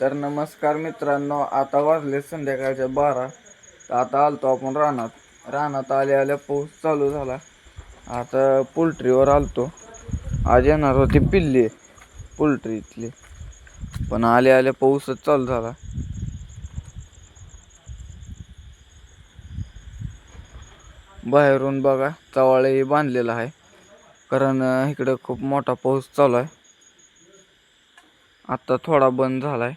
तर नमस्कार मित्रांनो आता वाजले संध्याकाळच्या बारा. तर आता आलतो आपण रानात. रानात आल्या आल्या पाऊस चालू झाला. आता पोल्ट्रीवर आलतो. आज येणार होती पिल्ली पोल्ट्रीतली पण आल्या आल्या पाऊसच चालू झाला. बाहेरून बघा चवाळही बांधलेला आहे. कारण इकडं खूप मोठा पाऊस चालू आहे. आता थोडा बंद झाला आहे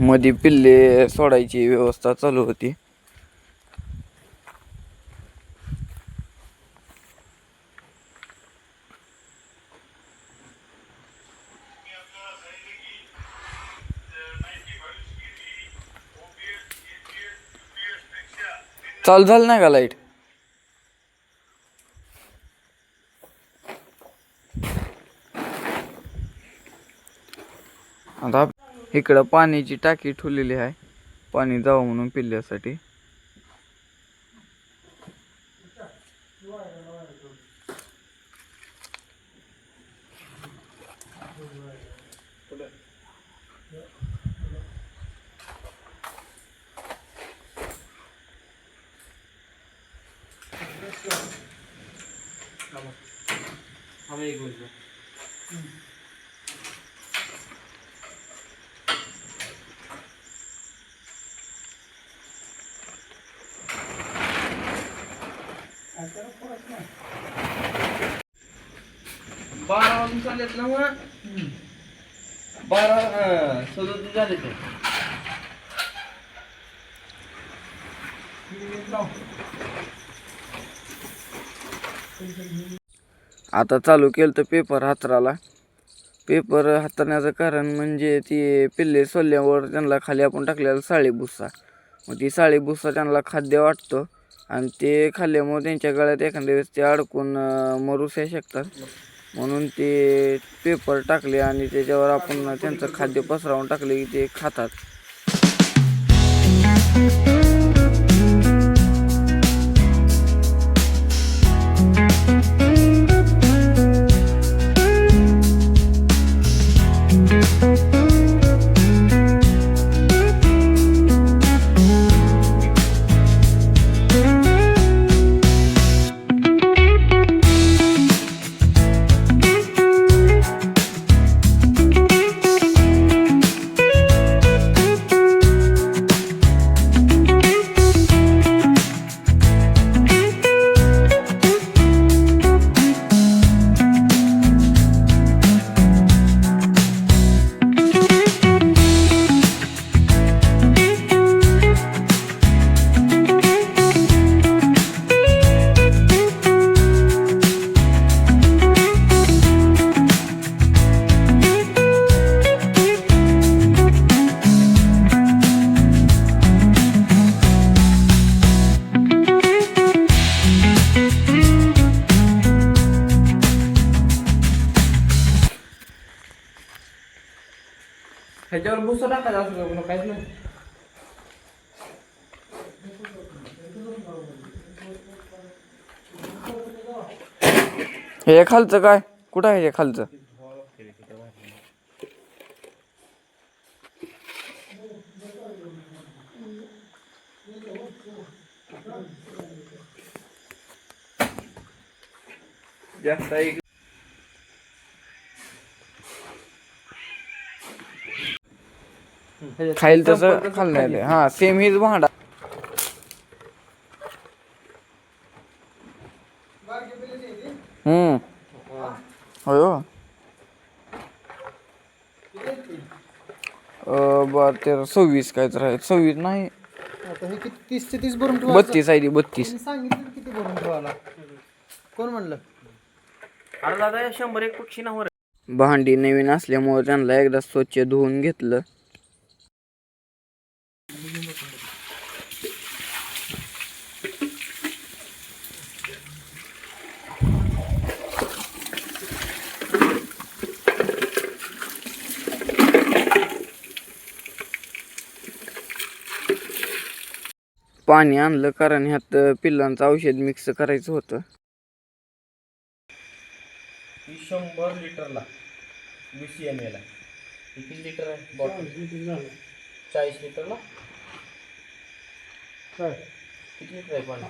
मध्ये पिल्ले सोडायची व्यवस्था चालू होती. चालू झालं नाही का लाइट आता इकडं पाण्याची टाकी ठेवलेली आहे. पाणी जावं म्हणून पिल्ल्यासाठी. बारा वाजून चाललेत ना मग? बारा सदोतीस झाले ते. आता चालू केलं तर पेपर हातराला. पेपर हातरण्याचं कारण म्हणजे ती पिल्ले सोलल्यावर त्यांना खाली आपण टाकलेला साळी भुसा. मग ती साळी भुसा त्यांना खाद्य वाटतो आणि ते खाल्ल्यामुळे त्यांच्या गळ्यात एखाद्या वेळेस ते अडकून मरूस या शकतात. म्हणून ते पेपर टाकले आणि त्याच्यावर आपण त्यांचं खाद्य पसरवून टाकले की ते खातात. ह्याच्यावर भुसा टाकायचा असं का काहीच नाही. हे खालचं काय? कुठं आहे हे खालचं? जास्त खाईल तसं खाल्लं. हा सेम हीच भांडा. हम्म. हो. अं, बर तेरा सव्वीस काय तर आहे. सव्वीस नाही. आता हे किती तीस ते तीस भरून बत्तीस आहे ती बत्तीस. सांगितलं किती भरून ठेवायला. कोण म्हणलं? अरे दादा शंभर एक पक्षी ना वर भांडी नवीन असल्यामुळे त्यांना एकदा स्वच्छ धुवून घेतलं. पाणी आणलं कारण ह्यात पिल्लांचं औषध मिक्स करायचं होतं. ही शंभर लिटरला वीस एम एल आहे ही किती लिटर आहे बॉटल चाळीस लिटरला? काय? किती लिटर आहे पाणी?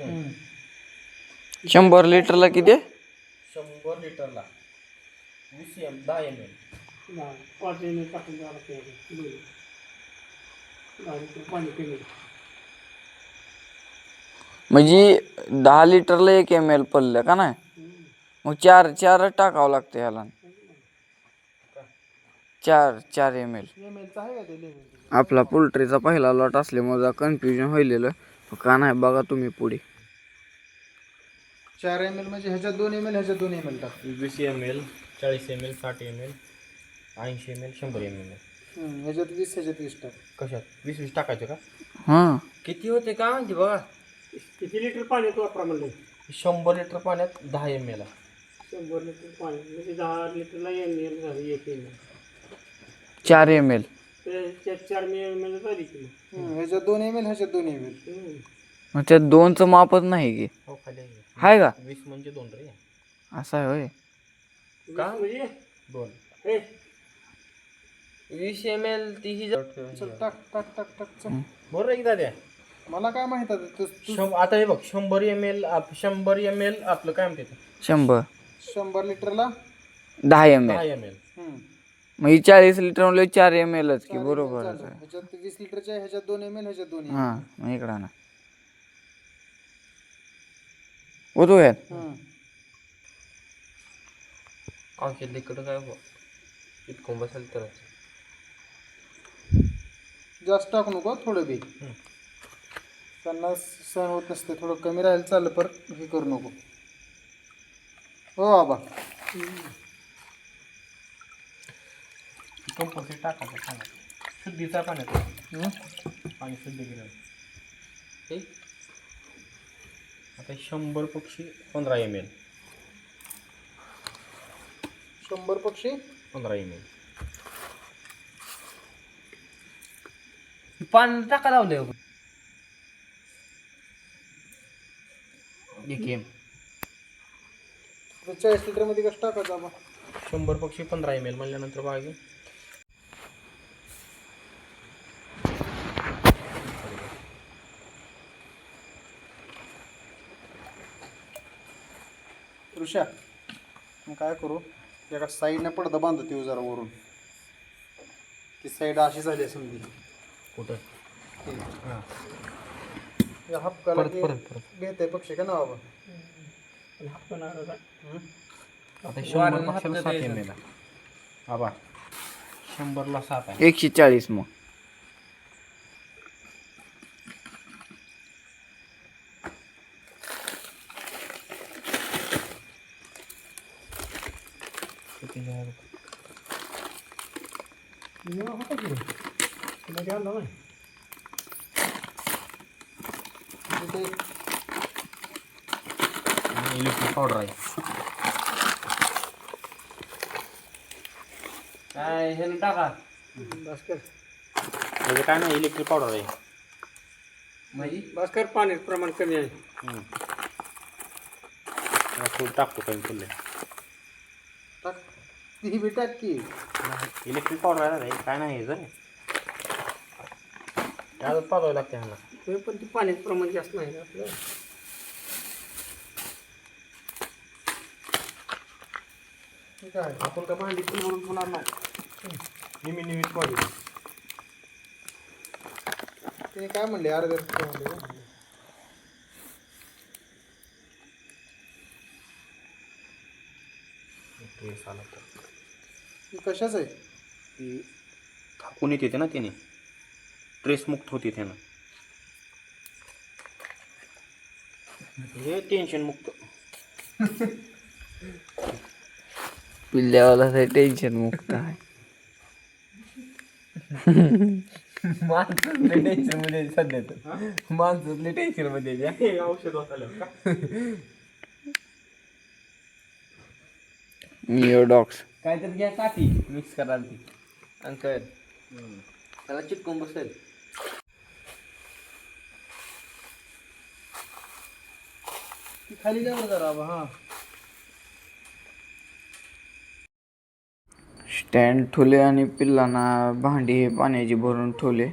हम्म. शंभर लिटरला किती? आहे? शंभर लिटरला. वीस एम दहा एम एल म्हणजे दहा लिटरला एक एम एल पडलं का नाही? मग चार चार टाकावं लागतं ह्याला. चार चार एम एल? आपला पोल्ट्रीचा पहिला लॉट असल्यामुळे कन्फ्युजन होईलेलं पण का नाही बघा तुम्ही पुढे. चार एम एल म्हणजे ह्याच्यात दोन एम एल ह्याच्यात दोन एम एल टाक. वीस एम एल चाळीस एम एल साठ एम एल ऐंशी एम एल शंभर एम एल ह्याच्यात वीस ह्याच्यात वीस टाक. कशात? वीस वीस टाकायचं का? हां. किती होते का? म्हणते बघा. किती लिटर पाणी तू वापरा म्हणलं शंभर लिटर पाण्यात दहा एम एल शंभर लिटर पाणी म्हणजे दहा लिटरला एम एल झालं एक एम एल चार एम एल त्यात चार एम एल झाली की मग. ह्याच्यात दोन एम एल ह्याच्यात दोन एम एल हम्म. मग त्यात दोनचं मापच नाही की. हो खाली आहे. हाय का? वीस म्हणजे दोन रे. असं आहे होय. का? म्हणजे? दोन. ए, वीस एम एल तीही चल टाक टाक टाक टाक चल. बरोबर एकदा द्या. मला काय माहीत आता तू तू शं- आता हे बघ शंभर एम एल शंभर एम एल आपलं काय म्हणते ते? शंभर. शंभर लिटरला? दहा एम दहा एल एम एल हम्म. मग ही चाळीस लिटर म्हणलं चार एम एलच की बरोबर. ह्याच्यात वीस लिटरच्या ह्याच्यात दोन एम एल ह्याच्यात दोन हां मग इकडं ना होतो यात औषध लिकडं काय बघ. इतकं बसेल तर जास्त टाकू नको थोडं बी. त्यांना सहन होत नसते थोडं कमी राहायला चाललं पर हे करू नको. हो बाबा कंपोस्ट टाकायचं पाण्यात. शुद्धीचा पाण्यात? पाणी शुद्ध केलं आता शंभर पक्षी पंधरा एम एल शंभर पक्षी? पंधरा एम एल पाणी टाका लावले एक एम चाळीस लिटरमध्ये कसं टाकायचं बाबा शंभर पक्षी पंधरा एम एल म्हणल्यानंतर बघा की. ऋषा मग काय करू? एका साईडने पडदा बांधतो येऊ जरा वरून. ती साईड अशी झाली समजी कुठं या हपकाला परत परत परत घेते पक्षी का एम एल आबा शंभरला सात आहे एकशे चाळीस मग इलेक्ट्रिक पावडर आहे. काय हे टाका. भास्कर. म्हणजे काय नाही इलेक्ट्रिक पावडर आहे. म्हणजे? भास्कर पाण्याचं प्रमाण कमी आहे. थोडं टाकतो काही फुले टाक. ती बी टाक की. इलेक्ट्रिक पावडर आहे ना रे काय नाही जर त्यात पाजावं लागते ह्याला ते पण ते पाण्याचं प्रमाण जास्त नाही ना आपलं. काय? आपण का भांडी पण भरून होणार नाही. निमी निमित पाहिजे ते काय म्हणले? अर्ध्या म्हणले? का? ट्रेस आला तर कशाच आहे? ती थापून येते ना त्याने ट्रेस मुक्त होते त्यानं. हे टेन्शन मुक्त. पिल्ल्यावाला टेन्शन मुक्त आहे. माणसातले टेन्शनमध्ये सध्या तर. माणसातले टेन्शनमध्ये औषध मिओडॉक्स काय तर घ्या काठी. मिक्स करायला ती. अंकल त्याला चिटकून बसेल. ती खाली द्यावर जरा हां. स्टँड ठेवले आणि पिल्लांना भांडी हे पाण्याची भरून ठेवले.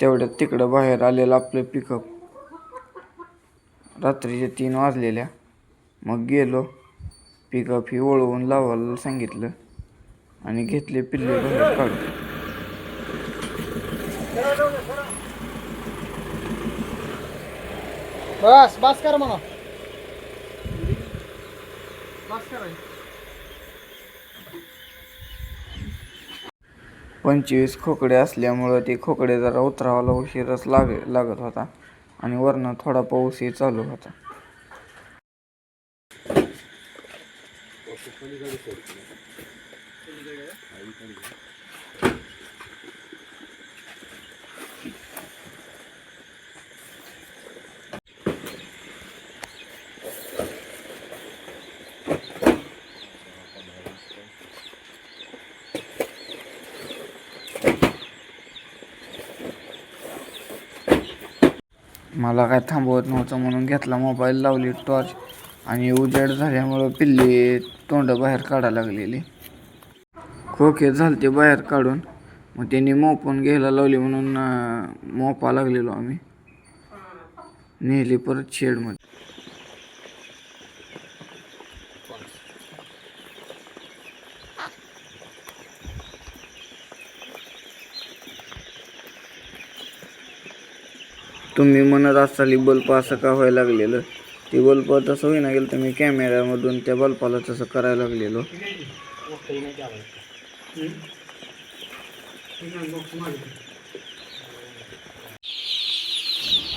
तेवढ्यात तिकडं बाहेर आलेलं आपलं पिकअप रात्रीचे तीन वाजलेल्या. मग गेलो. पिकअप ही वळवून लावायला सांगितलं. आणि घेतले पिल्ले बाहेर काढून. बस बस कर म्हणा. बस कर. पंचवीस खोकडे असल्यामुळं ते खोकडे जरा उतरावाला उशीरच लाग लागत होता. आणि वरनं थोडा पाऊसही चालू होता. मला काय थांबवत नव्हतं म्हणून घेतला मोबाईल लावली टॉर्च आणि उजेड झाल्यामुळं पिल्ली तोंड बाहेर काढायला लागलेली. खोके झालते बाहेर काढून. मग त्यांनी मोपून घ्यायला लावली म्हणून मोपा लागलेलो आम्ही. नेली परत शेडमध्ये तुम्ही म्हणत असाल बल्ब असं का व्हायला लागलेलं? ते बल्ब तसं होईना गेलं तर मी कॅमेऱ्यामधून त्या बल्बाला तसं करायला लागलेलो.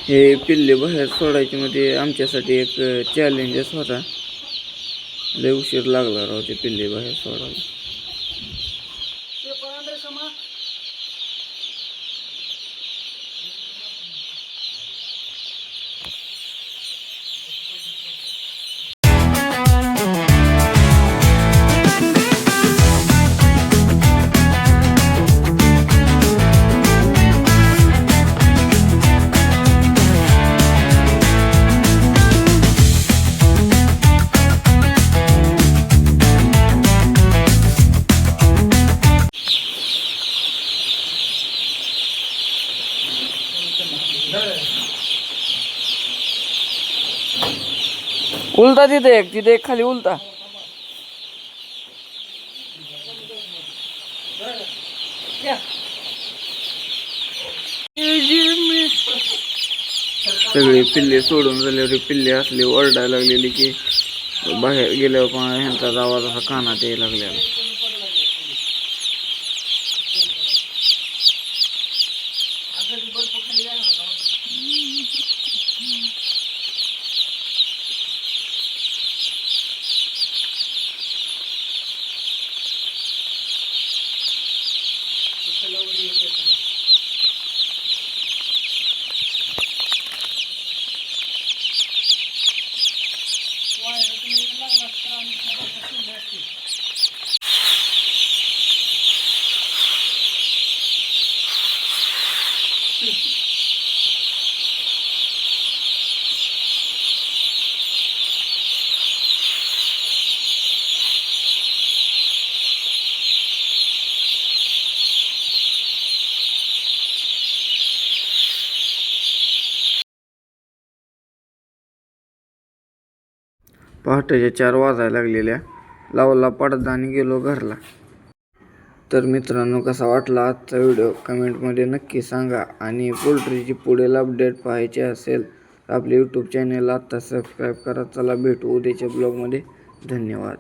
हे पिल्ले बाहेर सोडायचे मध्ये आमच्यासाठी एक चॅलेंजच होता. लय उशीर लागला राव ते पिल्ले बाहेर सोडायला. उलटा तिथे एक तिथे एक खाली उलटा. सगळे पिल्ले सोडून झाल्यावर पिल्ले असले ओरडायला लागलेली की बाहेर गेल्यावर पण ह्यांचा आवाज असा कानात यायला लागलेला. पहाटेचे चार वाजायला लागलेल्या लावला पडदा आणि गेलो घरला. तर मित्रांनो कसा वाटला आजचा व्हिडिओ? कमेंटमध्ये नक्की सांगा. आणि पोल्ट्रीची पुढील अपडेट पाहायची असेल तर आपल्या यूट्यूब चॅनल आत्ता सबस्क्राईब करा. चला भेटू उद्याच्या ब्लॉगमध्ये धन्यवाद.